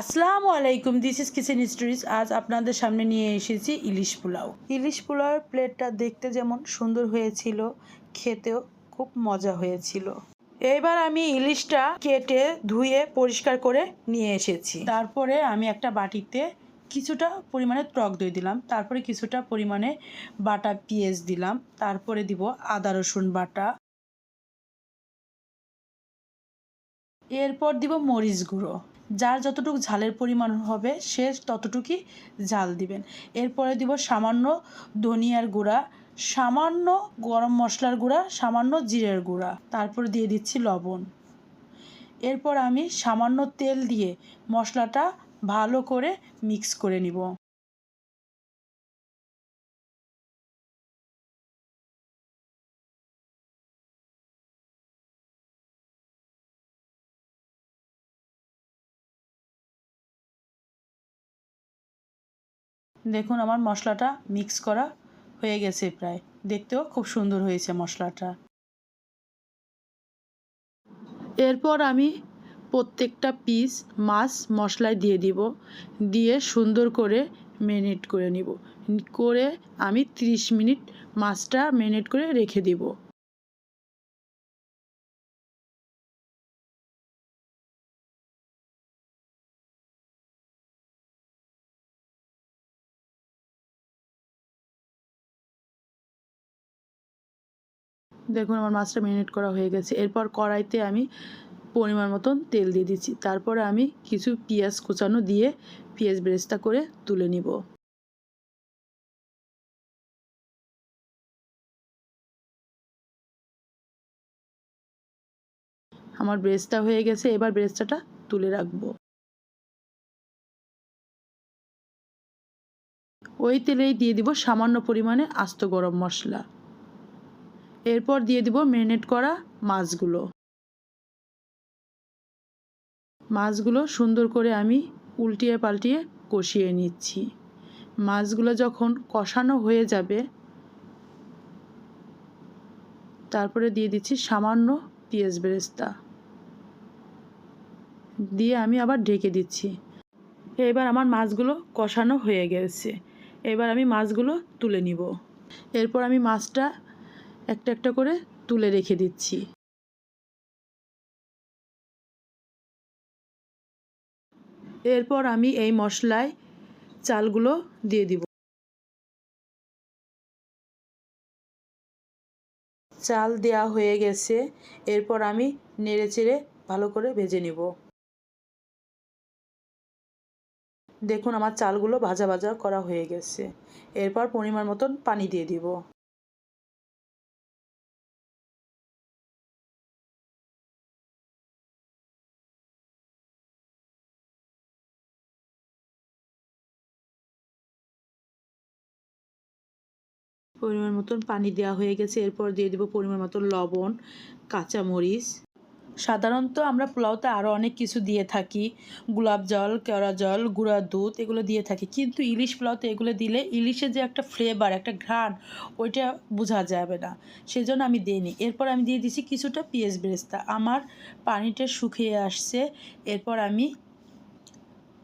আসসালামু আলাইকুম this is kitchen stories আজ আপনাদের সামনে নিয়ে এসেছি ইলিশ পোলাও। ইলিশ পোলাওয়ের প্লেটটা দেখতে যেমন সুন্দর হয়েছিল, খেতেও খুব মজা হয়েছিল। এবার আমি ইলিশটা কেটে ধুয়ে পরিষ্কার করে নিয়ে এসেছি। তারপরে আমি একটা বাটিতে কিছুটা পরিমাণে টক দই দিলাম, তারপরে কিছুটা পরিমাণে বাটা পেঁয়াজ দিলাম, তারপরে দিব আদা রসুন বাটা। এরপর দিব মরিচ গুঁড়ো। যার যতটুকু ঝালের পরিমাণ হবে, সে ততটুকুই ঝাল দিবেন। এরপরে দিব সামান্য ধনিয়ার গুঁড়া, সামান্য গরম মশলার গুঁড়া, সামান্য জিরের গুঁড়া। তারপর দিয়ে দিচ্ছি লবণ। এরপর আমি সামান্য তেল দিয়ে মশলাটা ভালো করে মিক্স করে নিব। দেখুন আমার মশলাটা মিক্স করা হয়ে গেছে প্রায়। দেখতেও খুব সুন্দর হয়েছে মশলাটা। এরপর আমি প্রত্যেকটা পিস মাছ মশলায় দিয়ে দিব। দিয়ে সুন্দর করে ম্যারিনেট করে নিব। করে আমি 30 মিনিট মাছটা ম্যারিনেট করে রেখে দিব। দেখুন, আমার মাছটা ম্যারিনেট করা হয়ে গেছে। এরপর কড়াইতে আমি পরিমাণ মতন তেল দিয়ে দিচ্ছি। তারপরে আমি কিছু পেঁয়াজ কুচানো দিয়ে পেঁয়াজ বেরেস্তা করে তুলে নিব। আমার ব্রেস্তা হয়ে গেছে। এবার ব্রেস্তাটা তুলে রাখব। ওই তেলেই দিয়ে দিব সামান্য পরিমাণে আস্ত গরম মশলা। এরপর দিয়ে দিব ম্যারিনেট করা মাছগুলো। মাছগুলো সুন্দর করে আমি উল্টিয়ে পাল্টিয়ে কষিয়ে নিচ্ছি। মাছগুলো যখন কষানো হয়ে যাবে, তারপরে দিয়ে দিচ্ছি সামান্য পেঁয়াজ বেরেস্তা। দিয়ে আমি আবার ঢেকে দিচ্ছি। এবার আমার মাছগুলো কষানো হয়ে গেছে। এবার আমি মাছগুলো তুলে নিব। এরপর আমি মাছটা একটা একটা করে তুলে রেখে দিচ্ছি। এরপর আমি এই মশলায় চালগুলো দিয়ে দিব। চাল দেওয়া হয়ে গেছে, এরপর আমি নেড়ে চেড়ে ভালো করে ভেজে নিব। দেখুন, আমার চালগুলো ভাজা ভাজা করা হয়ে গেছে। এরপর পরিমাণ মতন পানি দিয়ে দিব। পরিমাণ মতন পানি দেওয়া হয়ে গেছে। এরপর দিয়ে দেবো পরিমাণ মতন লবণ, কাঁচামরিচ। সাধারণত আমরা পোলাওতে আরও অনেক কিছু দিয়ে থাকি। গোলাপ জল, কেওড়া জল, গুঁড়া দুধ এগুলো দিয়ে থাকি। কিন্তু ইলিশ পোলাওতে এগুলো দিলে ইলিশের যে একটা ফ্লেভার একটা ঘ্রাণ, ওইটা বোঝা যাবে না। সেজন্য আমি দিইনি। এরপর আমি দিয়ে দিছি কিছুটা পেঁয়াজ বেরেস্তা। আমার পানিটা শুকিয়ে আসছে। এরপর আমি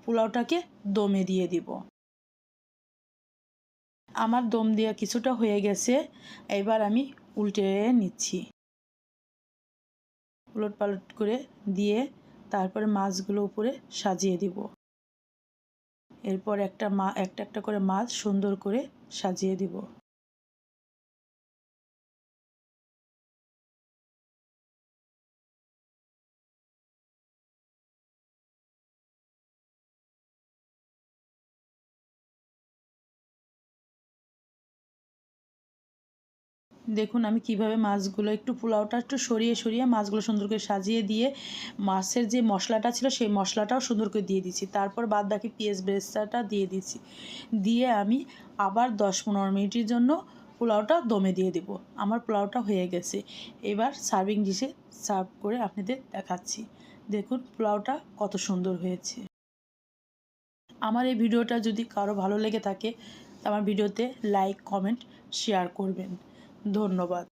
পোলাওটাকে দমে দিয়ে দিব। আমার দম দেওয়া কিছুটা হয়ে গেছে, এবার আমি উল্টে নিচ্ছি। উলট পালট করে দিয়ে তারপরে মাছগুলো উপরে সাজিয়ে দিব। এরপর একটা মা একটা একটা করে মাছ সুন্দর করে সাজিয়ে দিব। দেখুন, আমি কীভাবে মাছগুলো একটু পোলাওটা একটু সরিয়ে সরিয়ে মাছগুলো সুন্দর করে সাজিয়ে দিয়ে মাছের যে মশলাটা ছিল, সেই মশলাটাও সুন্দর করে দিয়ে দিচ্ছি। তারপর বাদ বাকি পেঁয়াজ বেরেস্তাটা দিয়ে দিচ্ছি। দিয়ে আমি আবার দশ পনেরো মিনিটের জন্য পোলাওটা দমে দিয়ে দেব। আমার পোলাওটা হয়ে গেছে। এবার সার্ভিং ডিশে সার্ভ করে আপনাদের দেখাচ্ছি। দেখুন পোলাওটা কত সুন্দর হয়েছে। আমার এই ভিডিওটা যদি কারও ভালো লেগে থাকে আমার ভিডিওতে লাইক কমেন্ট শেয়ার করবেন। ধন্যবাদ।